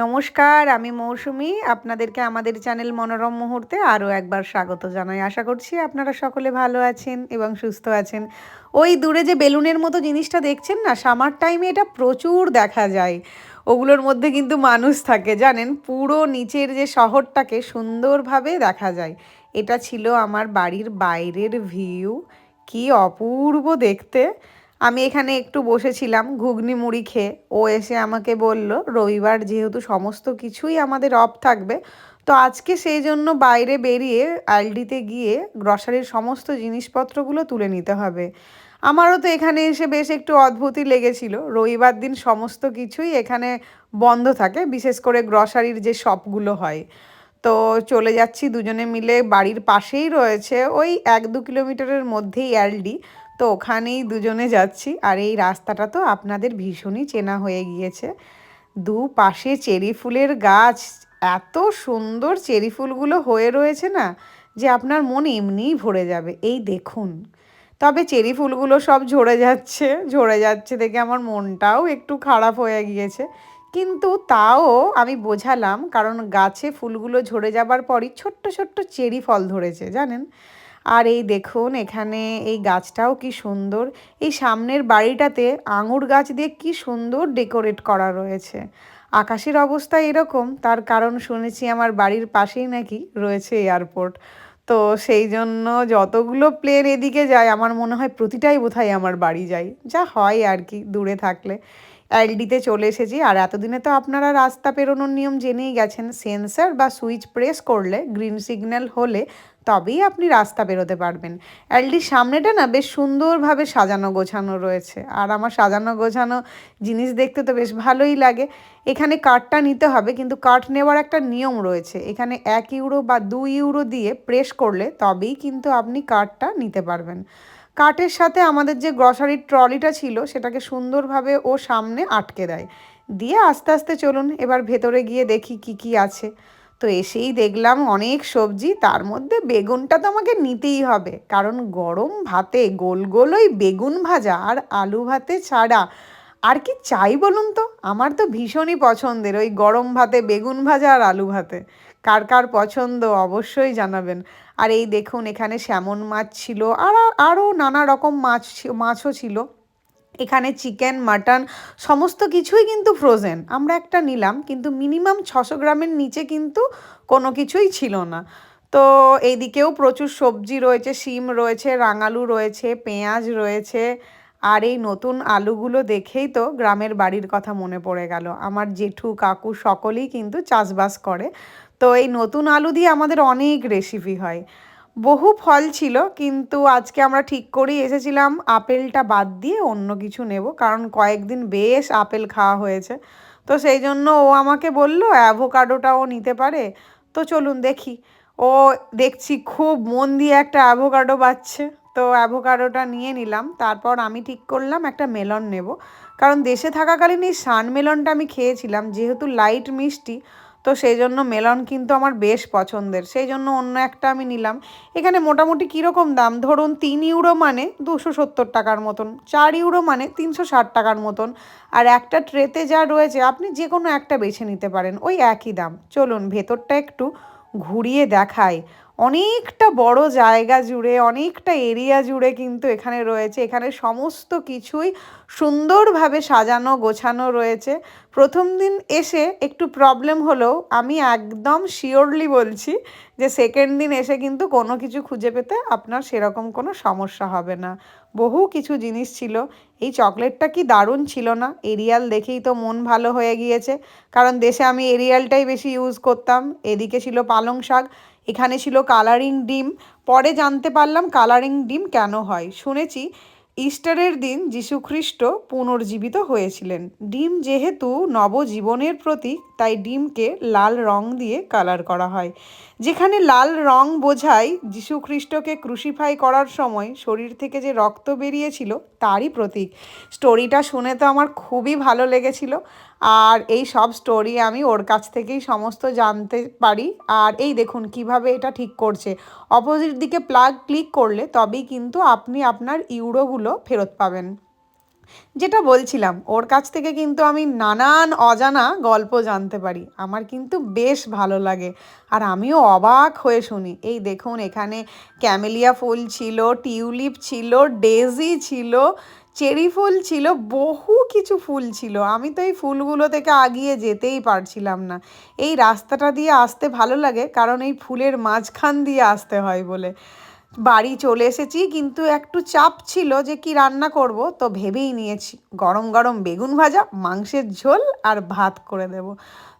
নমস্কার, আমি মৌসুমি। আপনাদেরকে আমাদের চ্যানেল মনোরম মুহূর্তে আরও একবার স্বাগত জানাই। আশা করছি আপনারা সকলে ভালো আছেন এবং সুস্থ আছেন। ওই দূরে যে বেলুনের মতো জিনিসটা দেখছেন না, সামার টাইমে এটা প্রচুর দেখা যায়। ওগুলোর মধ্যে কিন্তু মানুষ থাকে, জানেন? পুরো নিচের যে শহরটাকে সুন্দরভাবে দেখা যায়। এটা ছিল আমার বাড়ির বাইরের ভিউ। কি অপূর্ব দেখতে! আমি এখানে একটু বসেছিলাম ঘুগনি মুড়ি খেয়ে। ও এসে আমাকে বলল, রবিবার যেহেতু সমস্ত কিছুই আমাদের অফ থাকবে, তো আজকে সেই জন্য বাইরে বেরিয়ে আলডিতে গিয়ে গ্রসারির সমস্ত জিনিসপত্রগুলো তুলে নিতে হবে। আমারও তো এখানে এসে বেশ একটু অদ্ভুতই লেগেছিল। রবিবার দিন সমস্ত কিছুই এখানে বন্ধ থাকে, বিশেষ করে গ্রসারির যে শপগুলো হয়। তো চলে যাচ্ছি দুজনে মিলে, বাড়ির পাশেই রয়েছে ওই এক দু কিলোমিটারের মধ্যেই অ্যালডি তো ওখানেই দুজনে যাচ্ছি। আর এই রাস্তাটা তো আপনাদের ভীষণই চেনা হয়ে গিয়েছে। দু পাশে চেরি ফুলের গাছ, এত সুন্দর চেরি ফুলগুলো হয়ে রয়েছে না যে আপনার মন এমনিই ভরে যাবে। এই দেখুন, তবে চেরি ফুলগুলো সব ঝরে যাচ্ছে ঝরে যাচ্ছে দেখে আমার মনটাও একটু খারাপ হয়ে গিয়েছে। কিন্তু তাও আমি বোঝালাম, কারণ গাছে ফুলগুলো ঝরে যাবার পরই ছোট্ট ছোট্ট চেরি ফল ধরেছে, জানেন? আর এই দেখুন, এখানে এই গাছটাও কি সুন্দর। এই সামনের বাড়িটাতে আঙুর গাছ দিয়ে কি সুন্দর ডেকোরেট করা রয়েছে। আকাশের অবস্থা এরকম, তার কারণ শুনেছি আমার বাড়ির পাশেই নাকি রয়েছে এয়ারপোর্ট। তো সেই জন্য যতগুলো প্লেন এদিকে যায়, আমার মনে হয় প্রতিটাই বোধহয় আমার বাড়ি যায়। যা হয় আর কি, দূরে থাকলে। এলডিতে চলে এসেছি, আর এতদিনে তো আপনারা রাস্তা পেরোনোর নিয়ম জেনেই গেছেন। সেন্সার বা সুইচ প্রেস করলে, গ্রিন সিগন্যাল হলে তবেই আপনি রাস্তা বেরোতে পারবেন। এলডির সামনেটা না বেশ সুন্দরভাবে সাজানো গোছানো রয়েছে। আর আমার সাজানো গোছানো জিনিস দেখতে তো বেশ ভালোই লাগে। এখানে কার্ডটা নিতে হবে, কিন্তু কার্ড নেওয়ার একটা নিয়ম রয়েছে। এখানে এক ইউরো বা দু ইউরো দিয়ে প্রেস করলে তবেই কিন্তু আপনি কার্ডটা নিতে পারবেন। কার্টের সাথে আমাদের যে গ্রসারির ট্রলিটা ছিল, সেটাকে সুন্দরভাবে ও সামনে আটকে দেয়। দিয়ে আস্তে আস্তে চলুন, এবার ভেতরে গিয়ে দেখি কি কি আছে। তো এসেই দেখলাম অনেক সবজি, তার মধ্যে বেগুনটা তো আমাকে নিতেই হবে। কারণ গরম ভাতে গোল গোল ওই বেগুন ভাজা আর আলু ভাতে ছাড়া আর কি চাই বলুন তো? আমার তো ভীষণই পছন্দের ওই গরম ভাতে বেগুন ভাজা আর আলু ভাতে। কার কার পছন্দ অবশ্যই জানাবেন। আর এই দেখুন এখানে স্যামন মাছ ছিল, আর আরও নানা রকম মাছ মাছও ছিল। এখানে চিকেন, মাটন, সমস্ত কিছুই কিন্তু ফ্রোজেন আমরা একটা নিলাম, কিন্তু মিনিমাম ছশো গ্রামের নিচে কিন্তু কোনো কিছুই ছিল না। তো এইদিকেও প্রচুর সবজি রয়েছে, শিম রয়েছে, রাঙালু রয়েছে, পেঁয়াজ রয়েছে, আর এই নতুন আলুগুলো দেখেই তো গ্রামের বাড়ির কথা মনে পড়ে গেল। আমার জেঠু, কাকু সকলেই কিন্তু চাষবাস করে। তো এই নতুন আলু দিয়ে আমাদের অনেক রেসিপি হয়। বহু ফল ছিল, কিন্তু আজকে আমরা ঠিক করেই এসেছিলাম। আপেলটা বাদ দিয়ে অন্য কিছু নেব, কারণ কয়েকদিন বেশ আপেল খাওয়া হয়েছে। তো সেই জন্য ও আমাকে বলল, অ্যাভোকাডোটাও নিতে পারে? তো চলুন দেখি। ও দেখছি খুব মন দিয়ে একটা অ্যাভোকাডো বাচ্ছে। তো অ্যাভোকাডোটা নিয়ে নিলাম, তারপর আমি ঠিক করলাম একটা মেলন নেব। কারণ দেশে থাকাকালীন এই সান মেলনটা আমি খেয়েছিলাম, যেহেতু লাইট মিষ্টি তো সেই জন্য মেলন কিন্তু আমার বেশ পছন্দের। সেই জন্য অন্য একটা আমি নিলাম। এখানে মোটামুটি কীরকম দাম? ধরুন তিন ইউরো মানে দুশো সত্তর টাকার মতন, চার ইউরো মানে তিনশো ষাট টাকার মতন। আর একটা ট্রেতে যা রয়েছে, আপনি যে কোনো একটা বেছে নিতে পারেন, ওই একই দাম। চলুন ভেতরটা একটু ঘুরিয়ে দেখায়। অনেকটা বড় জায়গা জুড়ে, অনেকটা এরিয়া জুড়ে কিন্তু এখানে রয়েছে। এখানে সমস্ত কিছুই সুন্দরভাবে সাজানো, গোছানো রয়েছে। প্রথম দিন এসে একটু প্রবলেম হলেও আমি একদম শিওরলি বলছি যে সেকেন্ড দিন এসে কিন্তু কোনো কিছু খুঁজে পেতে আপনার সেরকম কোনো সমস্যা হবে না। বহু কিছু জিনিস ছিল। এই চকলেটটা কি দারুণ ছিল না? এরিয়াল দেখেই তো মন ভালো হয়ে গিয়েছে। কারণ দেশে আমি এরিয়ালটাই বেশি ইউজ করতাম। এদিকে ছিল পালং শাক, এখানে ছিল কালারিং ডিম। পরে জানতে পারলাম কালারিং ডিম কেন হয়। শুনেছি ইস্টারের দিন যীশুখ্রিস্ট পুনর্জীবিত হয়েছিলেন। ডিম যেহেতু নবজীবনের প্রতীক, তাই ডিমকে লাল রং দিয়ে কালার করা হয়। যেখানে লাল রং বোঝায় যীশুখ্রিস্টকে ক্রুশিফাই করার সময় শরীর থেকে যে রক্ত বেরিয়েছিল, তারই প্রতীক। স্টোরিটা শুনে তো আমার খুবই ভালো লেগেছিল। আর এই সব স্টোরি আমি ওর কাছ থেকেই সমস্ত জানতে পারি। আর এই দেখুন, কীভাবে এটা ঠিক করছে। অপোজিট দিকে প্লাগ ক্লিক করলে তবেই কিন্তু আপনি আপনার ইউরোগুলো ফেরত পাবেন। যেটা বলছিলাম, ওর কাছ থেকে কিন্তু আমি নানান অজানা গল্প জানতে পারি। আমার কিন্তু বেশ ভালো লাগে। আর আমিও অবাক হয়ে শুনি। এই দেখুন, এখানে ক্যামেলিয়া ফুল ছিল, টিউলিপ ছিল ডেজি ছিল, চেরি ফুল ছিল, বহু কিছু ফুল ছিল। আমি তো এই ফুলগুলো থেকে আগিয়ে যেতেই পারছিলাম না। এই রাস্তাটা দিয়ে আসতে ভালো লাগে, কারণ এই ফুলের মাঝখান দিয়ে আসতে হয় বলে। বাড়ি চলে এসেছি, কিন্তু একটু চাপ ছিল যে কি রান্না করব, তো ভেবেই নিয়েছি গরম গরম বেগুন ভাজা, মাংসের ঝোল আর ভাত করে দেব।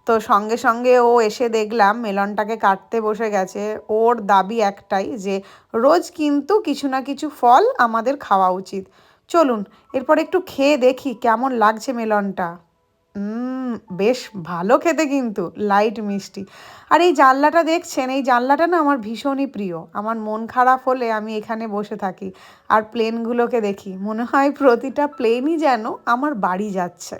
তো সঙ্গে সঙ্গে ও এসে দেখলাম মেলনটাকে কাটতে বসে গেছে। ওর দাবি একটাই যে রোজ কিন্তু কিছু না কিছু ফল আমাদের খাওয়া উচিত। চলুন, এরপর একটু খেয়ে দেখি কেমন লাগছে মেলনটা। বেশ ভালো খেতে কিন্তু, লাইট মিষ্টি। আর এই জানলাটা দেখছেন, এই জানলাটা না আমার ভীষণই প্রিয়। আমার মন খারাপ হলে আমি এখানে বসে থাকি আর প্লেনগুলোকে দেখি। মনে হয় প্রতিটা প্লেনই যেন আমার বাড়ি যাচ্ছে।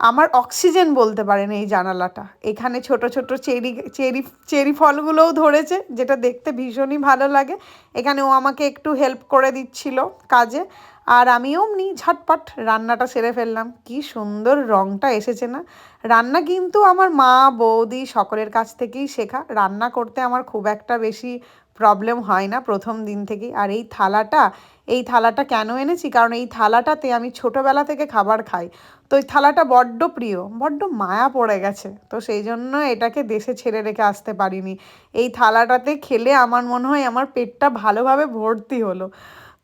আমার অক্সিজেন বলতে পারেন এই জানালাটা। এখানে ছোট ছোট চেরি চেরি চেরি ফলগুলোও ধরেছে, যেটা দেখতে ভীষণই ভালো লাগে। এখানে ও আমাকে একটু হেল্প করে দিচ্ছিল কাজে। আর আমি অমনি ঝটপট রান্নাটা সেরে ফেললাম। কি সুন্দর রঙটা এসেছে না? রান্না কিন্তু আমার মা, বৌদি সকলের কাছ থেকেই শেখা। রান্না করতে আমার খুব একটা বেশি প্রবলেম হয় না প্রথম দিন থেকেই। আর এই থালাটা এই থালাটা কেন এনেছি? কারণ এই থালাটাতে আমি ছোটোবেলা থেকে খাবার খাই। তো এই থালাটা বড্ড প্রিয়, বড্ড মায়া পড়ে গেছে। তো সেই জন্য এটাকে দেশে ছেড়ে রেখে আসতে পারিনি। এই থালাটাতে খেলে আমার মনে হয় আমার পেটটা ভালোভাবে ভর্তি হলো।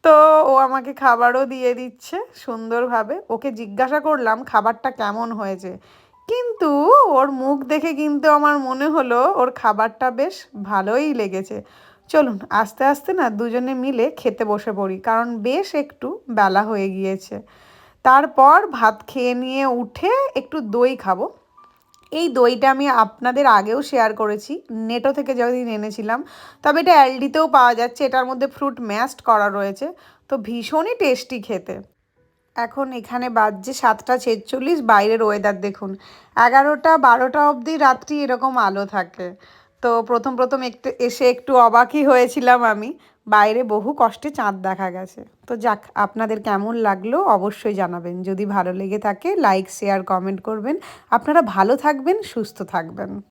তো ও আমাকে খাবারও দিয়ে দিচ্ছে সুন্দরভাবে। ওকে জিজ্ঞাসা করলাম খাবারটা কেমন হয়েছে। কিন্তু ওর মুখ দেখে কিন্তু আমার মনে হলো ওর খাবারটা বেশ ভালোই লেগেছে। চলুন, আস্তে আস্তে না দুজনে মিলে খেতে বসে পড়ি, কারণ বেশ একটু বেলা হয়ে গিয়েছে। তারপর ভাত খেয়ে নিয়ে উঠে একটু দই খাব। এই দইটা আমি আপনাদের আগেও শেয়ার করেছি, নেটো থেকে যেদিন এনেছিলাম, তবে এটা অ্যালডিতেও পাওয়া যাচ্ছে, এটার মধ্যে ফ্রুট ম্যাশড করা রয়েছে, তো ভীষণই টেস্টি খেতে। এখন এখানে বাজছে সাতটা ছেচল্লিশ, বাইরের ওয়েদার দেখুন, এগারোটা বারোটা অবধি রাত্রি এরকম আলো থাকে। তো প্রথম প্রথম একটু এসে একটু অবাকই হয়েছিলাম আমি। বাইরে বহু কষ্টে চাঁদ দেখা গেছে। তো যাক, আপনাদের কেমন লাগল অবশ্যই জানাবেন। যদি ভালো লেগে থাকে লাইক শেয়ার কমেন্ট করবেন। আপনারা ভালো থাকবেন, সুস্থ থাকবেন।